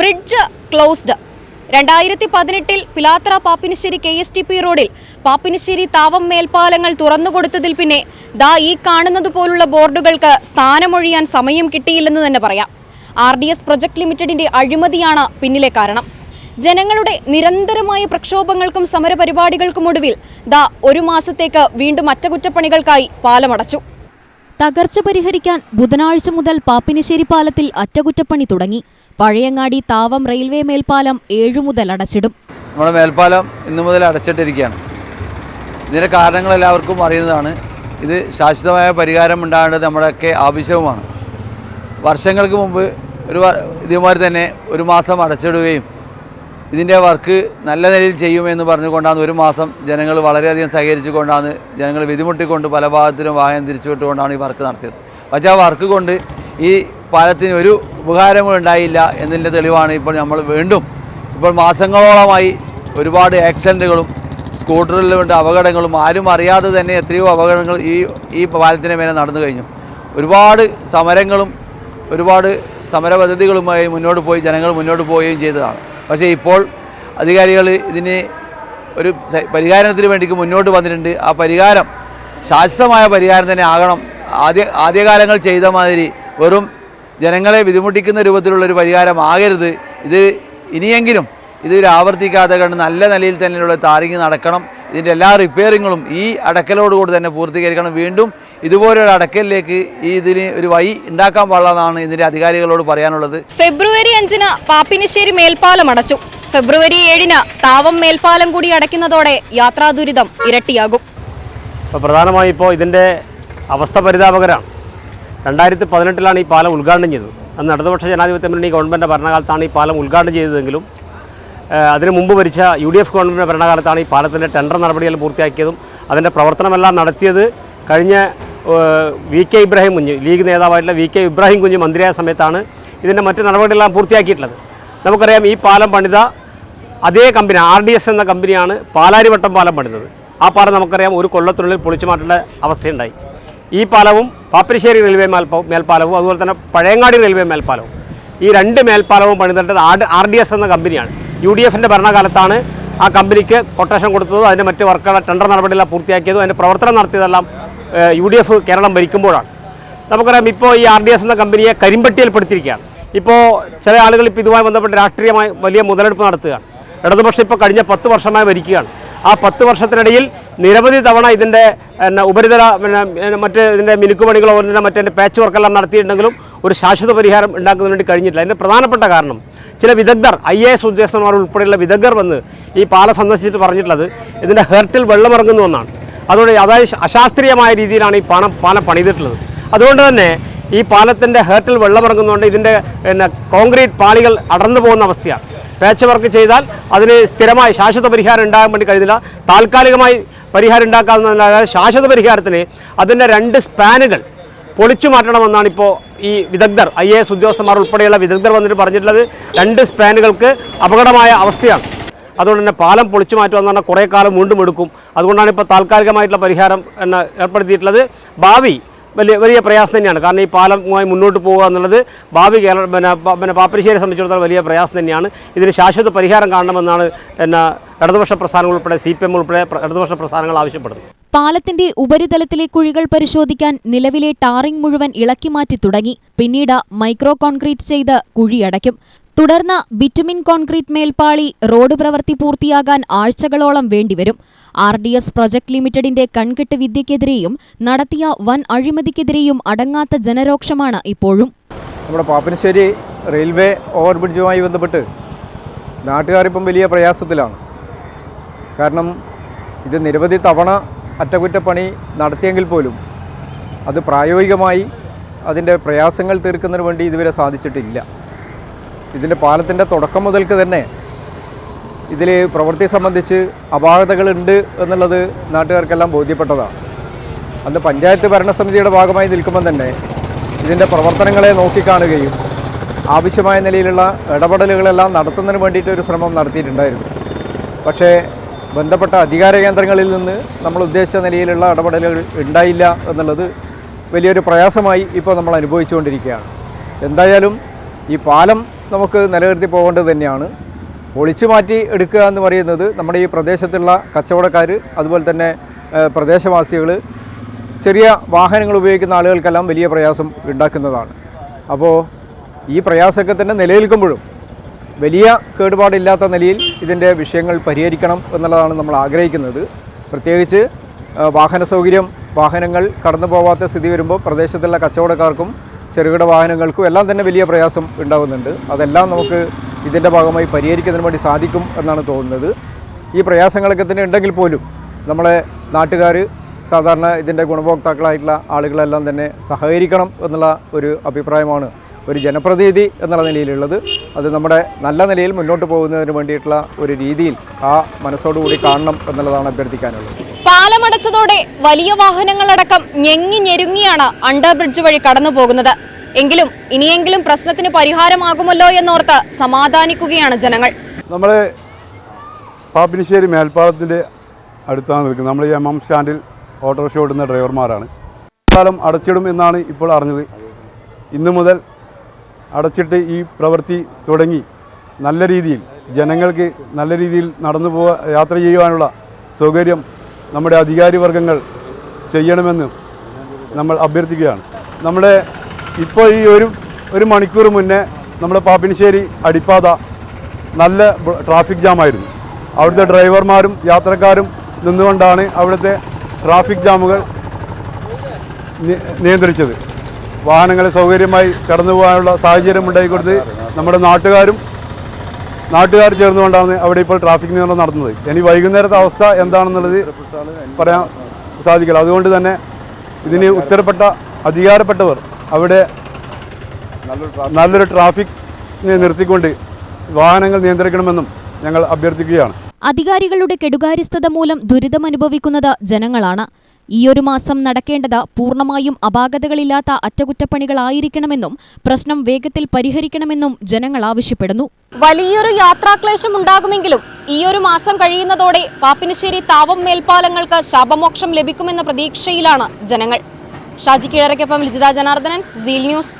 Bridge closed. രണ്ടായിരത്തി പതിനെട്ടിൽ Pilathara Pappinisseri K S T P റോഡിൽ പാപ്പിനിശ്ശേരി താവം മേൽപ്പാലങ്ങൾ തുറന്നുകൊടുത്തതിൽ പിന്നെ ദാ ഈ കാണുന്നത് പോലുള്ള ബോർഡുകൾക്ക് സ്ഥാനമൊഴിയാൻ സമയം കിട്ടിയില്ലെന്ന് തന്നെ പറയാം. ആർ ഡി എസ് പ്രൊജക്ട് ലിമിറ്റഡിന്റെ അഴിമതിയാണ് പിന്നിലെ കാരണം. ജനങ്ങളുടെ നിരന്തരമായ പ്രക്ഷോഭങ്ങൾക്കും സമരപരിപാടികൾക്കും ഒടുവിൽ ദാ ഒരു മാസത്തേക്ക് വീണ്ടും അറ്റകുറ്റപ്പണികൾക്കായി പാലമടച്ചു. തകർച്ച പരിഹരിക്കാൻ ബുധനാഴ്ച മുതൽ പാപ്പിനിശ്ശേരി പാലത്തിൽ അറ്റകുറ്റപ്പണി തുടങ്ങി. പഴയങ്ങാടി താവം റെയിൽവേ മേൽപ്പാലം ഏഴു മുതൽ അടച്ചിടും. നമ്മുടെ മേൽപ്പാലം ഇന്നു മുതൽ അടച്ചിട്ടിരിക്കുകയാണ്. ഇതിന്റെ കാരണങ്ങൾ എല്ലാവർക്കും അറിയുന്നതാണ്. ഇത് ശാശ്വതമായ പരിഹാരം ഉണ്ടാകേണ്ടത് നമ്മുടെയൊക്കെ ആവശ്യവുമാണ്. വർഷങ്ങൾക്ക് മുമ്പ് ഒരു ഇതേമാതിരി തന്നെ ഒരു മാസം അടച്ചിടുകയും ഇതിന്റെ വർക്ക് നല്ല നിലയിൽ ചെയ്യുമെന്ന് പറഞ്ഞുകൊണ്ടാണ് ഒരു മാസം ജനങ്ങൾ വളരെയധികം സഹകരിച്ചുകൊണ്ടാണ് ജനങ്ങൾ വിധിമുട്ടിക്കൊണ്ട് പല ഭാഗത്തിലും വാഹനം തിരിച്ചുവിട്ടുകൊണ്ടാണ് ഈ വർക്ക് നടത്തിയത്. പക്ഷേ ആ വർക്ക് കൊണ്ട് ഈ പാലത്തിന് ഒരു ഉപകാരവും ഉണ്ടായില്ല എന്നതിന്റെ തെളിവാണ് ഇപ്പോൾ നമ്മൾ വീണ്ടും ഇപ്പോൾ മാസങ്ങളോളമായി ഒരുപാട് ആക്സിഡന്റുകളും സ്കൂട്ടറിലുണ്ട് അപകടങ്ങളും ആരും അറിയാതെ തന്നെ എത്രയോ അപകടങ്ങൾ ഈ ഈ പാലത്തിന് മേലെ നടന്നു കഴിഞ്ഞു. ഒരുപാട് സമരങ്ങളും ഒരുപാട് സമരപദ്ധതികളുമായി മുന്നോട്ട് പോയി ജനങ്ങൾ മുന്നോട്ട് പോവുകയും ചെയ്തതാണ്. പക്ഷേ ഇപ്പോൾ അധികാരികൾ ഇതിന് ഒരു പരിഹാരത്തിന് വേണ്ടിക്ക് മുന്നോട്ട് വന്നിട്ടുണ്ട്. ആ പരിഹാരം ശാശ്വതമായ പരിഹാരം തന്നെ ആകണം. ആദ്യ ആദ്യകാലങ്ങൾ ചെയ്ത മാതിരി വെറും ജനങ്ങളെ ബുദ്ധിമുട്ടിക്കുന്ന രൂപത്തിലുള്ള ഒരു പരിഹാരം ആകരുത്. ഇത് ഇനിയെങ്കിലും ഇത് ആവർത്തിക്കാതെ കണ്ട് നല്ല നിലയിൽ തന്നെയുള്ള താരങ്ങി നടക്കണം. ഇതിന്റെ എല്ലാ റിപ്പയറിങ്ങുകളും ഈ അടക്കലോടുകൂടി തന്നെ പൂർത്തീകരിക്കണം. വീണ്ടും ഇതുപോലൊരു അടക്കലിലേക്ക് ഈ ഇതിന് ഒരു വഴി ഉണ്ടാക്കാൻ പാടില്ലെന്നാണ് ഇതിന്റെ അധികാരികളോട് പറയാനുള്ളത്. ഫെബ്രുവരി അഞ്ചിന് പാപ്പിനിശ്ശേരി മേൽപ്പാലം അടച്ചു. ഫെബ്രുവരി ഏഴിന് താവം മേൽപ്പാലം കൂടി അടയ്ക്കുന്നതോടെ യാത്രാ ദുരിതം ഇരട്ടിയാകും. ഇപ്പോൾ പ്രധാനമായും ഇപ്പോൾ ഇതിന്റെ അവസ്ഥ പരിതാപകരമാണ് രണ്ടായിരത്തി പതിനെട്ടിലാണ് ഈ പാലം ഉദ്ഘാടനം ചെയ്തത്. അന്ന് ഇടതുപക്ഷ ജനാധിപത്യ മുന്നണി ഗവൺമെന്റ് ഭരണകാലത്താണ് ഈ പാലം ഉദ്ഘാടനം ചെയ്തതെങ്കിലും അതിന് മുമ്പ് ഭരിച്ച യു ഡി എഫ് ഗവൺമെന്റ് ഭരണകാലത്താണ് ഈ പാലത്തിന്റെ ടെൻഡർ നടപടികൾ പൂർത്തിയാക്കിയതും അതിന്റെ പ്രവർത്തനമെല്ലാം നടത്തിയത് കഴിഞ്ഞ V K Ibrahim Kunju league നേതാവായിട്ടുള്ള V K Ibrahim Kunju മന്ത്രിയായ സമയത്താണ് ഇതിന്റെ മറ്റ് നടപടികളെല്ലാം പൂർത്തിയാക്കിയിട്ടുള്ളത്. നമുക്കറിയാം ഈ പാലം പണിത അതേ കമ്പനി ആർ ഡി എസ് എന്ന കമ്പനിയാണ് പാലാരിവട്ടം പാലം പണിതത്. ആ പാലം നമുക്കറിയാം ഒരു കൊല്ലത്തിനുള്ളിൽ പൊളിച്ചു മാറ്റേണ്ട അവസ്ഥയുണ്ടായി. ഈ പാലവും പാപ്പിരിശ്ശേരി റെയിൽവേ മേൽപ്പ മേൽപ്പാലവും അതുപോലെ തന്നെ പഴയങ്ങാടി റെയിൽവേ മേൽപ്പാലവും ഈ രണ്ട് മേൽപ്പാലവും പണിതിട്ടത് ആർ ഡി എസ് എന്ന കമ്പനിയാണ്. യു ഡി എഫിന്റെ ഭരണകാലത്താണ് ആ കമ്പനിക്ക് കൊട്ടേഷൻ കൊടുത്തതും അതിന്റെ മറ്റ് വർക്കുകൾ ടെൻഡർ നടപടികളെല്ലാം പൂർത്തിയാക്കിയതും അതിന്റെ പ്രവർത്തനം നടത്തിയതെല്ലാം യു ഡി എഫ് കേരളം ഭരിക്കുമ്പോഴാണ്. നമുക്കറിയാം ഇപ്പോൾ ഈ ആർ ഡി എസ് എന്ന കമ്പനിയെ കരിമ്പട്ടിയിൽപ്പെടുത്തിയിരിക്കുകയാണ് ഇപ്പോൾ ചില ആളുകൾ ഇപ്പോൾ ഇതുമായി ബന്ധപ്പെട്ട് രാഷ്ട്രീയമായി വലിയ മുതലെടുപ്പ് നടത്തുകയാണ്. ഇടതുപക്ഷം ഇപ്പോൾ കഴിഞ്ഞ പത്ത് വർഷമായി ഭരിക്കുകയാണ്. ആ പത്ത് വർഷത്തിനിടയിൽ നിരവധി തവണ ഇതിന്റെ പിന്നെ ഉപരിതല പിന്നെ മറ്റ് ഇതിന്റെ മിനുക്കുപണികളോ ഇതിന്റെ മറ്റേ പാച്ച് വർക്കെല്ലാം നടത്തിയിട്ടുണ്ടെങ്കിലും ഒരു ശാശ്വത പരിഹാരം ഉണ്ടാക്കുന്നതിന് വേണ്ടി കഴിഞ്ഞിട്ടില്ല. അതിന്റെ പ്രധാനപ്പെട്ട കാരണം ചില വിദഗ്ധർ ഐ എ എസ് ഉദ്യോഗസ്ഥന്മാർ ഉൾപ്പെടെയുള്ള വിദഗ്ധർ വന്ന് ഈ പാല സന്ദർശിച്ചിട്ട് പറഞ്ഞിട്ടുള്ളത് ഇതിന്റെ ഹെർട്ടിൽ വെള്ളമിറങ്ങുന്നു എന്നാണ് അതുകൊണ്ട് അതായത് അശാസ്ത്രീയമായ രീതിയിലാണ് ഈ പാലം പാലം പണിതിട്ടുള്ളത്. അതുകൊണ്ട് തന്നെ ഈ പാലത്തിന്റെ ഹേർട്ടിൽ വെള്ളമിറങ്ങുന്നതുകൊണ്ട് ഇതിന്റെ പിന്നെ കോൺക്രീറ്റ് പാളികൾ അടർന്നു പോകുന്ന അവസ്ഥയാണ്. പാച്ച് വർക്ക് ചെയ്താൽ അതിന് സ്ഥിരമായി ശാശ്വത പരിഹാരം ഉണ്ടാകാൻ വേണ്ടി കഴിയുന്നില്ല. താൽക്കാലികമായി പരിഹാരം ഉണ്ടാക്കാവുന്നതല്ലാതെ ശാശ്വത പരിഹാരത്തിന് അതിന്റെ രണ്ട് സ്പാനുകൾ പൊളിച്ചു മാറ്റണമെന്നാണ് ഇപ്പോൾ ഈ വിദഗ്ധർ ഐ എ എസ് ഉദ്യോഗസ്ഥന്മാർ ഉൾപ്പെടെയുള്ള വിദഗ്ധർ വന്നിട്ട് പറഞ്ഞിട്ടുള്ളത്. രണ്ട് സ്പാനുകൾക്ക് അപകടമായ അവസ്ഥയാണ്. അതുകൊണ്ട് തന്നെ പാലം പൊളിച്ചു മാറ്റുക എന്ന് പറഞ്ഞാൽ കുറേ കാലം വീണ്ടും എടുക്കും. അതുകൊണ്ടാണ് ഇപ്പോൾ താൽക്കാലികമായിട്ടുള്ള പരിഹാരം എന്നെ ഏർപ്പെടുത്തിയിട്ടുള്ളത്. ഭാവി വലിയ വലിയ പ്രയാസം തന്നെയാണ്. കാരണം ഈ പാലമായി മുന്നോട്ട് പോകുക എന്നുള്ളത് ഭാവി കേരള പിന്നെ പിന്നെ പാപ്പരിശ്ശേരി സംബന്ധിച്ചിടത്തോളം വലിയ പ്രയാസം തന്നെയാണ്. ഇതിന് ശാശ്വത പരിഹാരം കാണണമെന്നാണ് എന്നെ ഇടതുപക്ഷ പ്രസ്ഥാനങ്ങൾ ഉൾപ്പെടെ സി പി എം ഉൾപ്പെടെ ഇടതുപക്ഷ പ്രസ്ഥാനങ്ങൾ ആവശ്യപ്പെടുന്നത്. പാലത്തിന്റെ ഉപരിതലത്തിലെ കുഴികൾ പരിശോധിക്കാൻ നിലവിലെ ടാറിംഗ് മുഴുവൻ ഇളക്കി മാറ്റി തുടങ്ങി. പിന്നീട് മൈക്രോ കോൺക്രീറ്റ് ചെയ്ത് കുഴിയടയ്ക്കും. തുടർന്ന് ബിറ്റുമിൻ കോൺക്രീറ്റ് മേൽപ്പാളി റോഡ് പ്രവൃത്തി പൂർത്തിയാകാൻ ആഴ്ചകളോളം വേണ്ടിവരും. ആർ ഡി എസ് പ്രൊജക്ട് ലിമിറ്റഡിന്റെ കൺകെട്ട് വിദ്യക്കെതിരെയും നടത്തിയ വൻ അഴിമതിക്കെതിരെയും അടങ്ങാത്ത ജനരോക്ഷമാണ് ഇപ്പോഴും. നമ്മുടെ പാപ്പനശ്ശേരി റെയിൽവേ ഓവർബ്രിഡ്ജുമായി ബന്ധപ്പെട്ട് നാട്ടുകാരിപ്പം വലിയ പ്രയാസത്തിലാണ്. കാരണം ഇത് നിരവധി തവണ അറ്റകുറ്റപ്പണി നടത്തിയെങ്കിൽ പോലും അത് പ്രായോഗികമായി അതിന്റെ പ്രയാസങ്ങൾ തീർക്കുന്നതിന് വേണ്ടി ഇതുവരെ സാധിച്ചിട്ടില്ല. ഇതിന്റെ പാലത്തിന്റെ തുടക്കം മുതൽക്ക് തന്നെ ഇതിൽ പ്രവൃത്തി സംബന്ധിച്ച് അപാകതകളുണ്ട് എന്നുള്ളത് നാട്ടുകാർക്കെല്ലാം ബോധ്യപ്പെട്ടതാണ്. അന്ന് പഞ്ചായത്ത് ഭരണസമിതിയുടെ ഭാഗമായി നിൽക്കുമ്പോൾ തന്നെ ഇതിന്റെ പ്രവർത്തനങ്ങളെ നോക്കിക്കാണുകയും ആവശ്യമായ നിലയിലുള്ള ഇടപെടലുകളെല്ലാം നടത്തുന്നതിന് വേണ്ടിയിട്ട് ഒരു ശ്രമം നടത്തിയിട്ടുണ്ടായിരുന്നു. പക്ഷേ ബന്ധപ്പെട്ട അധികാര കേന്ദ്രങ്ങളിൽ നിന്ന് നമ്മൾ ഉദ്ദേശിച്ച നിലയിലുള്ള ഇടപെടലുകൾ ഉണ്ടായില്ല എന്നുള്ളത് വലിയൊരു പ്രയാസമായി ഇപ്പോൾ നമ്മൾ അനുഭവിച്ചുകൊണ്ടിരിക്കുകയാണ്. എന്തായാലും ഈ പാലം നമുക്ക് നിലനിർത്തി പോകേണ്ടത് തന്നെയാണ്. ഒളിച്ചു മാറ്റി എടുക്കുക എന്ന് പറയുന്നത് നമ്മുടെ ഈ പ്രദേശത്തുള്ള കച്ചവടക്കാർ അതുപോലെ തന്നെ പ്രദേശവാസികൾ ചെറിയ വാഹനങ്ങൾ ഉപയോഗിക്കുന്ന ആളുകൾക്കെല്ലാം വലിയ പ്രയാസം ഉണ്ടാക്കുന്നതാണ്. അപ്പോൾ ഈ പ്രയാസമൊക്കെ തന്നെ നിലനിൽക്കുമ്പോഴും വലിയ കേടുപാടില്ലാത്ത നിലയിൽ ഇതിന്റെ വിഷയങ്ങൾ പരിഹരിക്കണം എന്നുള്ളതാണ് നമ്മൾ ആഗ്രഹിക്കുന്നത്. പ്രത്യേകിച്ച് വാഹന സൗകര്യം വാഹനങ്ങൾ കടന്നു പോവാത്ത സ്ഥിതി വരുമ്പോൾ പ്രദേശത്തുള്ള കച്ചവടക്കാർക്കും ചെറുകിട വാഹനങ്ങൾക്കും എല്ലാം തന്നെ വലിയ പ്രയാസം ഉണ്ടാകുന്നുണ്ട് അതെല്ലാം നമുക്ക് ഇതിന്റെ ഭാഗമായി പരിഹരിക്കുന്നതിന് വേണ്ടി സാധിക്കും എന്നാണ് തോന്നുന്നത്. ഈ പ്രയാസങ്ങളൊക്കെ തന്നെ ഉണ്ടെങ്കിൽ പോലും നമ്മളെ നാട്ടുകാർ സാധാരണ ഇതിന്റെ ഗുണഭോക്താക്കളായിട്ടുള്ള ആളുകളെല്ലാം തന്നെ സഹകരിക്കണം എന്നുള്ള ഒരു അഭിപ്രായമാണ് ഒരു ജനപ്രതിനിധി എന്നുള്ള നിലയിലുള്ളത്. അത് നമ്മുടെ നല്ല നിലയിൽ മുന്നോട്ട് പോകുന്നതിന് വേണ്ടിയിട്ടുള്ള ഒരു രീതിയിൽ ആ മനസ്സോടുകൂടി കാണണം എന്നുള്ളതാണ് അഭ്യർത്ഥിക്കാനുള്ളത്. പാലമടച്ചതോടെ വലിയ വാഹനങ്ങളടക്കം ഞെങ്ങി ഞെരുങ്ങിയാണ് അണ്ടർ ബ്രിഡ്ജ് വഴി കടന്നു പോകുന്നത്. എങ്കിലും ഇനിയെങ്കിലും പ്രശ്നത്തിന് പരിഹാരമാകുമല്ലോ എന്നോർത്ത് സമാധാനിക്കുകയാണ് ജനങ്ങൾ. നമ്മളെ പാപ്പിനിശ്ശേരി മേൽപ്പാലത്തിന്റെ അടുത്താണ് നിൽക്കുന്നത്. നമ്മൾ ഈ എം എം സ്റ്റാൻഡിൽ ഓട്ടോറിക്ഷ ഓടുന്ന ഡ്രൈവർമാരാണ്. പാലം അടച്ചിടും എന്നാണ് ഇപ്പോൾ അറിഞ്ഞത്. ഇന്നു മുതൽ അടച്ചിട്ട് ഈ പ്രവൃത്തി തുടങ്ങി. നല്ല രീതിയിൽ ജനങ്ങൾക്ക് നല്ല രീതിയിൽ നടന്നു പോകാൻ യാത്ര ചെയ്യുവാനുള്ള സൗകര്യം നമ്മുടെ അധികാരി വർഗങ്ങൾ ചെയ്യണമെന്ന് നമ്മൾ അഭ്യർത്ഥിക്കുകയാണ്. നമ്മുടെ ഇപ്പോൾ ഈ ഒരു ഒരു മണിക്കൂർ മുന്നേ നമ്മുടെ പാപ്പിനിശ്ശേരി അടിപ്പാത നല്ല ട്രാഫിക് ജാം ആയിരുന്നു. അവിടുത്തെ ഡ്രൈവർമാരും യാത്രക്കാരും നിന്നുകൊണ്ടാണ് അവിടുത്തെ ട്രാഫിക് ജാമുകൾ നിയന്ത്രിച്ചത്. വാഹനങ്ങളെ സൗകര്യമായി കടന്നു പോകാനുള്ള സാഹചര്യം ഉണ്ടായിക്കൊടുത്ത് നമ്മുടെ നാട്ടുകാരും നാട്ടുകാർ ചേർന്നുകൊണ്ടാണ് അവിടെ ഇപ്പോൾ ട്രാഫിക് നിയന്ത്രണം നടത്തുന്നത്. ഇനി വൈകുന്നേരത്തെ അവസ്ഥ എന്താണെന്നുള്ളത് പറയാൻ സാധിക്കില്ല. അതുകൊണ്ട് തന്നെ ഇതിന് ഉത്തരപ്പെട്ട അധികാരപ്പെട്ടവർ അവിടെ നല്ലൊരു ട്രാഫിക് നിർത്തിക്കൊണ്ട് വാഹനങ്ങൾ നിയന്ത്രിക്കണമെന്നും ഞങ്ങൾ അഭ്യർത്ഥിക്കുകയാണ്. അധികാരികളുടെ കെടുകാര്യസ്ഥത മൂലം ദുരിതമനുഭവിക്കുന്നത് ജനങ്ങളാണ്. ഈയൊരു മാസം നടക്കേണ്ടത് പൂർണമായും അപാകതകളില്ലാത്ത അറ്റകുറ്റപ്പണികളായിരിക്കണമെന്നും പ്രശ്നം വേഗത്തിൽ പരിഹരിക്കണമെന്നും ജനങ്ങൾ ആവശ്യപ്പെടുന്നു. വലിയൊരു യാത്രാക്ലേശം ഉണ്ടാകുമെങ്കിലും ഈയൊരു മാസം കഴിയുന്നതോടെ പാപ്പിനിശ്ശേരി താവം മേൽപ്പാലങ്ങൾക്ക് ശാപമോക്ഷം ലഭിക്കുമെന്ന പ്രതീക്ഷയിലാണ് ജനങ്ങൾ. ഷാജി കീഴറയ്ക്കൊപ്പം ലിജിത ജനാർദ്ദനൻ സീൽ ന്യൂസ്.